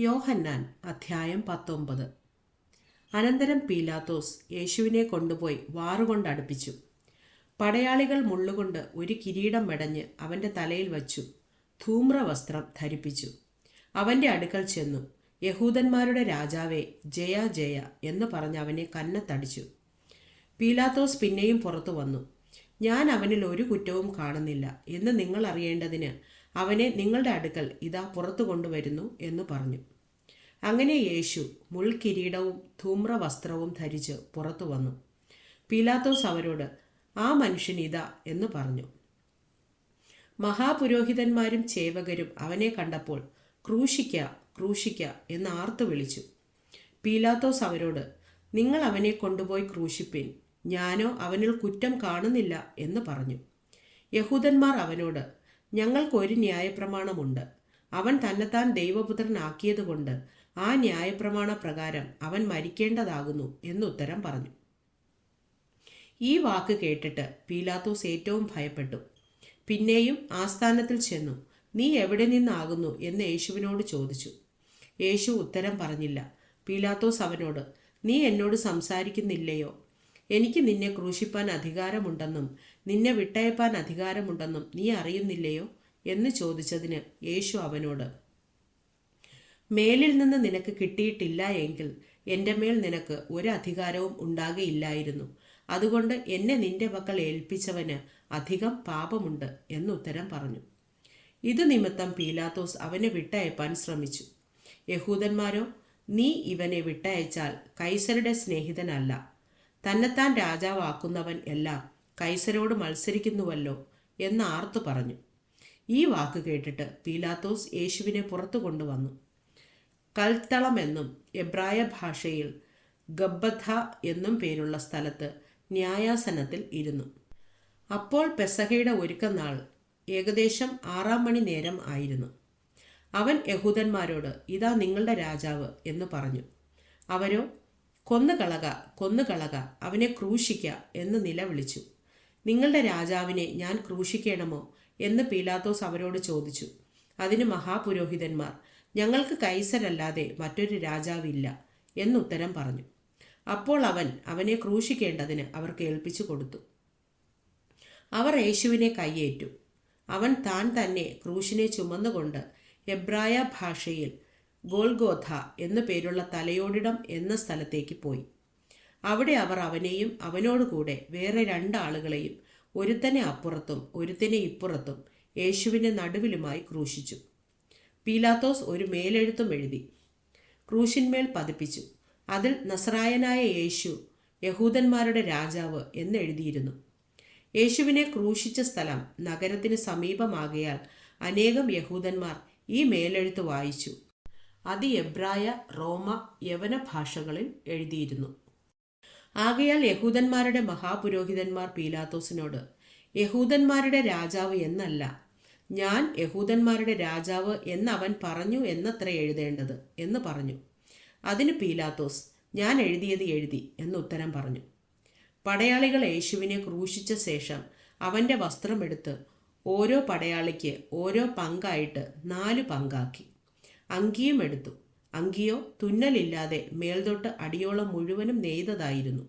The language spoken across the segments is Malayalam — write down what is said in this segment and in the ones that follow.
യോഹന്നാൻ അധ്യായം പത്തൊമ്പത്. അനന്തരം പീലാത്തോസ് യേശുവിനെ കൊണ്ടുപോയി വാറുകൊണ്ട് അടുപ്പിച്ചു. പടയാളികൾ മുള്ളുകൊണ്ട് ഒരു കിരീടം മെടഞ്ഞ് അവന്റെ തലയിൽ വച്ചു. ധൂമ്രവസ്ത്രം ധരിപ്പിച്ചു. അവന്റെ അടുക്കൽ ചെന്നു. യഹൂദന്മാരുടെ രാജാവേ ജയ ജയ എന്ന് പറഞ്ഞ് അവനെ കന്നത്തടിച്ചു. പീലാത്തോസ് പിന്നെയും പുറത്തു വന്നു. ഞാൻ അവനിൽ ഒരു കുറ്റവും കാണുന്നില്ല എന്ന് നിങ്ങൾ അറിയേണ്ടതിന് അവനെ നിങ്ങളുടെ അടുക്കൽ ഇതാ പുറത്തു കൊണ്ടുവരുന്നു എന്ന് പറഞ്ഞു. അങ്ങനെ യേശു മുൾക്കിരീടവും ധൂമ്രവസ്ത്രവും ധരിച്ച് പുറത്തു വന്നു. പീലാത്തോസ് അവരോട് ആ മനുഷ്യൻ ഇതാ എന്ന് പറഞ്ഞു. മഹാപുരോഹിതന്മാരും ചേവകരും അവനെ കണ്ടപ്പോൾ ക്രൂശിക്ക ക്രൂശിക്ക എന്ന് ആർത്തു വിളിച്ചു. പീലാത്തോസ് അവരോട് നിങ്ങൾ അവനെ കൊണ്ടുപോയി ക്രൂശിപ്പിൻ. ഞാനോ അവനിൽ കുറ്റം കാണുന്നില്ല എന്ന് പറഞ്ഞു. യഹൂദന്മാർ അവനോട് ഞങ്ങൾക്കൊരു ന്യായപ്രമാണമുണ്ട്. അവൻ തന്നെത്താൻ ദൈവപുത്രനാക്കിയതുകൊണ്ട് ആ ന്യായപ്രമാണ പ്രകാരം അവൻ മരിക്കേണ്ടതാകുന്നു എന്നുത്തരം പറഞ്ഞു. ഈ വാക്ക് കേട്ടിട്ട് പീലാത്തോസ് ഏറ്റവും ഭയപ്പെട്ടു. പിന്നെയും ആസ്ഥാനത്തിൽ ചെന്നു. നീ എവിടെ നിന്നാകുന്നു? എന്ന് യേശുവിനോട് ചോദിച്ചു. യേശു ഉത്തരം പറഞ്ഞില്ല. പീലാത്തോസ് അവനോട് നീ എന്നോട് സംസാരിക്കുന്നില്ലയോ? എനിക്ക് നിന്നെ ക്രൂശിപ്പാൻ അധികാരമുണ്ടെന്നും നിന്നെ വിട്ടയപ്പാൻ അധികാരമുണ്ടെന്നും നീ അറിയുന്നില്ലയോ? എന്ന് ചോദിച്ചതിന് യേശു അവനോട് മേലിൽ നിന്ന് നിനക്ക് കിട്ടിയിട്ടില്ല എങ്കിൽ എന്റെ മേൽ നിനക്ക് ഒരു അധികാരവും ഉണ്ടാകയില്ലായിരുന്നു. അതുകൊണ്ട് എന്നെ നിന്റെ പക്കൽ ഏൽപ്പിച്ചവന് അധികം പാപമുണ്ട് എന്നുത്തരം പറഞ്ഞു. ഇത് നിമിത്തം പീലാത്തോസ് അവനെ വിട്ടയപ്പാൻ ശ്രമിച്ചു. യഹൂദന്മാരോ നീ ഇവനെ വിട്ടയച്ചാൽ കൈസരുടെ സ്നേഹിതനല്ല. തന്നെത്താൻ രാജാവാക്കുന്നവൻ എല്ലാം കൈസരോട് മത്സരിക്കുന്നുവല്ലോ എന്ന് ആർത്തു പറഞ്ഞു. ഈ വാക്ക് കേട്ടിട്ട് പീലാത്തോസ് യേശുവിനെ പുറത്തു കൊണ്ടുവന്നു. കൽത്തളമെന്നും എബ്രായ ഭാഷയിൽ ഗബ്ബഥ എന്നും പേരുള്ള സ്ഥലത്ത് ന്യായാസനത്തിൽ ഇരുന്നു. അപ്പോൾ പെസഹയുടെ ഒരുക്കനാൾ ഏകദേശം ആറാം മണി നേരം ആയിരുന്നു. അവൻ യഹൂദന്മാരോട് ഇതാ നിങ്ങളുടെ രാജാവ് എന്ന് പറഞ്ഞു. അവരോ കൊന്നുകളക കൊന്നുകളക അവനെ ക്രൂശിക്ക എന്ന് നിലവിളിച്ചു. നിങ്ങളുടെ രാജാവിനെ ഞാൻ ക്രൂശിക്കണമോ എന്ന് പീലാത്തോസ് അവരോട് ചോദിച്ചു. അതിന് മഹാപുരോഹിതന്മാർ ഞങ്ങൾക്ക് കൈസരല്ലാതെ മറ്റൊരു രാജാവില്ല എന്നുത്തരം പറഞ്ഞു. അപ്പോൾ അവൻ അവനെ ക്രൂശിക്കേണ്ടതിന് അവർക്ക് ഏൽപ്പിച്ചു കൊടുത്തു. അവർ യേശുവിനെ കൈയേറ്റു അവൻ താൻ തന്നെ ക്രൂശിനെ ചുമന്നുകൊണ്ട് എബ്രായ ഭാഷയിൽ ഗോൾഗോഥ എന്നു പേരുള്ള തലയോടിടം എന്ന സ്ഥലത്തേക്ക് പോയി. അവിടെ അവർ അവനെയും അവനോടുകൂടെ വേറെ രണ്ടാളുകളെയും ഒരുത്തനെ അപ്പുറത്തും ഒരുത്തനെ ഇപ്പുറത്തും യേശുവിന്റെ നടുവിലുമായി ക്രൂശിച്ചു. പീലാത്തോസ് ഒരു മേലെഴുത്തും എഴുതി. ക്രൂശിന്മേൽ പതിപ്പിച്ചു. അതിൽ നസ്രായനായ യേശു യഹൂദന്മാരുടെ രാജാവ് എന്നെഴുതിയിരുന്നു യേശുവിനെ ക്രൂശിച്ച സ്ഥലം നഗരത്തിന് സമീപമാകയാൽ അനേകം യഹൂദന്മാർ ഈ മേലെഴുത്ത് വായിച്ചു. അത് എബ്രായ റോമ യവന ഭാഷകളിൽ എഴുതിയിരുന്നു. ആകയാൽ യഹൂദന്മാരുടെ മഹാപുരോഹിതന്മാർ പീലാത്തോസിനോട് യഹൂദന്മാരുടെ രാജാവ് എന്നല്ല ഞാൻ യഹൂദന്മാരുടെ രാജാവ് എന്ന് അവൻ പറഞ്ഞു എന്നത്ര എഴുതേണ്ടത് എന്ന് പറഞ്ഞു. അതിന് പീലാത്തോസ് ഞാൻ എഴുതിയത് എഴുതി എന്ന് ഉത്തരം പറഞ്ഞു. പടയാളികൾ യേശുവിനെ ക്രൂശിച്ച ശേഷം അവന്റെ വസ്ത്രമെടുത്ത് ഓരോ പടയാളിക്ക് ഓരോ പങ്കായിട്ട് നാല് പങ്കാക്കി. അങ്കിയും എടുത്തു. അങ്കിയോ തുന്നലില്ലാതെ മേൽതൊട്ട് അടിയോളം മുഴുവനും നെയ്തതായിരുന്നു.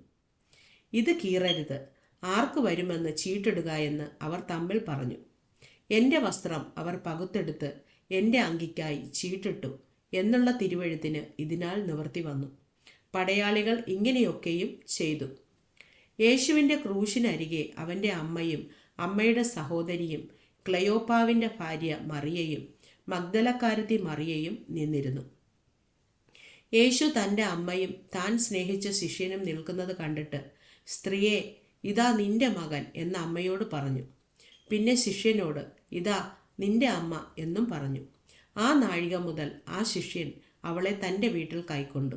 ഇത് കീറരുത്. ആർക്ക് വരുമെന്ന് ചീട്ടിടുക എന്ന് അവർ തമ്മിൽ പറഞ്ഞു. എന്റെ വസ്ത്രം അവർ പകുത്തെടുത്ത് എന്റെ അങ്കിക്കായി ചീട്ടിട്ടു എന്നുള്ള തിരുവഴുത്തിന് ഇതിനാൽ നിവർത്തി വന്നു. പടയാളികൾ ഇങ്ങനെയൊക്കെയും ചെയ്തു. യേശുവിന്റെ ക്രൂശിനരികെ അവന്റെ അമ്മയും അമ്മയുടെ സഹോദരിയും ക്ലയോപ്പാവിന്റെ ഭാര്യ മറിയയും മഗ്ദലക്കാരത്തി മറിയയും നിന്നിരുന്നു. യേശു തന്റെ അമ്മയും താൻ സ്നേഹിച്ച ശിഷ്യനും നിൽക്കുന്നത് കണ്ടിട്ട് സ്ത്രീയെ ഇതാ നിന്റെ മകൻ എന്ന അമ്മയോട് പറഞ്ഞു. പിന്നെ ശിഷ്യനോട് ഇതാ നിന്റെ അമ്മ എന്നും പറഞ്ഞു. ആ നാഴിക മുതൽ ആ ശിഷ്യൻ അവളെ തന്റെ വീട്ടിൽ കൈക്കൊണ്ടു.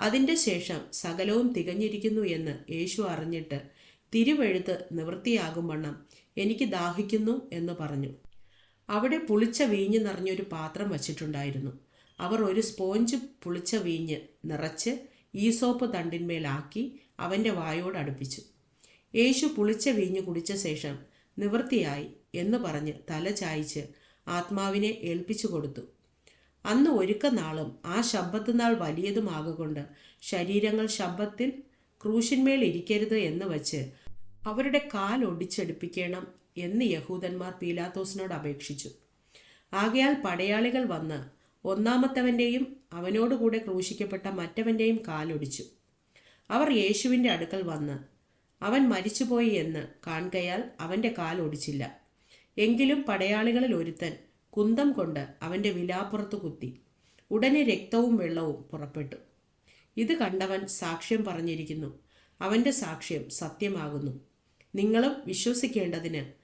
അതിന്റെ ശേഷം സകലവും തികഞ്ഞിരിക്കുന്നു എന്ന് യേശു അറിഞ്ഞിട്ട് തിരുവെഴുത്ത് നിവൃത്തിയാകും വണ്ണം എനിക്ക് ദാഹിക്കുന്നു എന്ന് പറഞ്ഞു. അവിടെ പുളിച്ച വീഞ്ഞ് നിറഞ്ഞൊരു പാത്രം വച്ചിട്ടുണ്ടായിരുന്നു. അവർ ഒരു സ്പോഞ്ച് പുളിച്ച വീഞ്ഞ് നിറച്ച് ഈസോപ്പ് തണ്ടിന്മേലാക്കി അവന്റെ വായോട് അടുപ്പിച്ചു. യേശു പുളിച്ച വീഞ്ഞ് കുടിച്ച ശേഷം നിവൃത്തിയായി എന്ന് പറഞ്ഞ് തല ചായ്ച്ച് ആത്മാവിനെ ഏൽപ്പിച്ചു കൊടുത്തു. അന്ന് ഒരുക്കനാളും ആ ശബ്ബത്തുനാൾ വലിയതുമാകൊണ്ട് ശരീരങ്ങൾ ശബ്ബത്തിൽ ക്രൂശിന്മേൽ ഇരിക്കരുത് എന്ന് വച്ച് അവരുടെ കാൽ ഒടിച്ചെടുപ്പിക്കണം എന്ന് യഹൂദന്മാർ പീലാത്തോസിനോട് അപേക്ഷിച്ചു. ആകയാൽ പടയാളികൾ വന്ന് ഒന്നാമത്തവന്റെയും അവനോടുകൂടെ ക്രൂശിക്കപ്പെട്ട മറ്റവന്റെയും കാലൊടിച്ചു. അവർ യേശുവിന്റെ അടുക്കൽ വന്ന് അവൻ മരിച്ചുപോയി എന്ന് കാൺകയാൽ അവന്റെ കാൽ ഒടിച്ചില്ല എങ്കിലും പടയാളികളിൽ ഒരുത്തൻ കുന്തം കൊണ്ട് അവന്റെ വിലാപ്പുറത്ത് കുത്തി ഉടനെ രക്തവും വെള്ളവും പുറപ്പെട്ടു. ഇത് കണ്ടവൻ സാക്ഷ്യം പറഞ്ഞിരിക്കുന്നു. അവന്റെ സാക്ഷ്യം സത്യമാകുന്നു. നിങ്ങളും വിശ്വസിക്കേണ്ടതിന്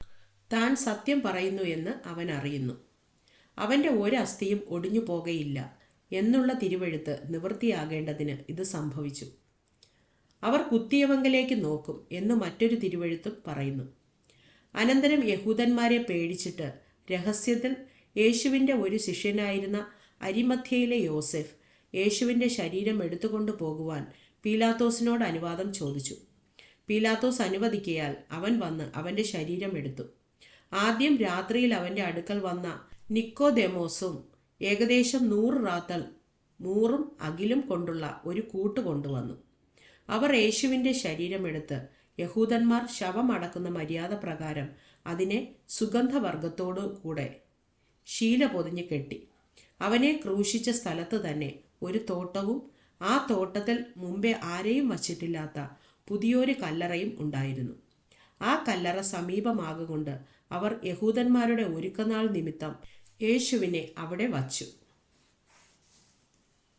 താൻ സത്യം പറയുന്നു എന്ന് അവൻ അറിയുന്നു. അവന്റെ ഒരസ്ഥിയും ഒടിഞ്ഞു പോകയില്ല എന്നുള്ള തിരുവഴുത്ത് നിവൃത്തിയാകേണ്ടതിന് ഇത് സംഭവിച്ചു. അവർ കുത്തിയവങ്കലേക്ക് നോക്കും എന്ന് മറ്റൊരു തിരുവഴുത്തും പറയുന്നു. അനന്തരം യഹൂദന്മാരെ പേടിച്ചിട്ട് രഹസ്യത്തിൽ യേശുവിന്റെ ഒരു ശിഷ്യനായിരുന്ന അരിമധ്യയിലെ യോസെഫ് യേശുവിന്റെ ശരീരം എടുത്തുകൊണ്ടു പോകുവാൻ പീലാത്തോസിനോട് അനുവാദം ചോദിച്ചു. പീലാത്തോസ് അനുവദിക്കയാൽ അവൻ വന്ന് അവന്റെ ശരീരം എടുത്തു. ആദ്യം രാത്രിയിൽ അവന്റെ അടുക്കൽ വന്ന നിക്കോദെമോസും ഏകദേശം നൂറ് റാത്തൽ നൂറും അകിലും കൊണ്ടുള്ള ഒരു കൂട്ട് കൊണ്ടുവന്നു. അവർ യേശുവിന്റെ ശരീരമെടുത്ത് യഹൂദന്മാർ ശവമടക്കുന്ന മര്യാദ പ്രകാരം അതിനെ സുഗന്ധവർഗത്തോടു കൂടെ ശീല പൊതിഞ്ഞ് കെട്ടി. അവനെ ക്രൂശിച്ച സ്ഥലത്ത് തന്നെ ഒരു തോട്ടവും ആ തോട്ടത്തിൽ മുമ്പേ ആരെയും വച്ചിട്ടില്ലാത്ത പുതിയൊരു കല്ലറയും ഉണ്ടായിരുന്നു. ആ കല്ലറ സമീപമാകൊണ്ട് അവർ യഹൂദന്മാരുടെ ഒരുക്കനാൾ നിമിത്തം യേശുവിനെ അവിടെ വച്ചു.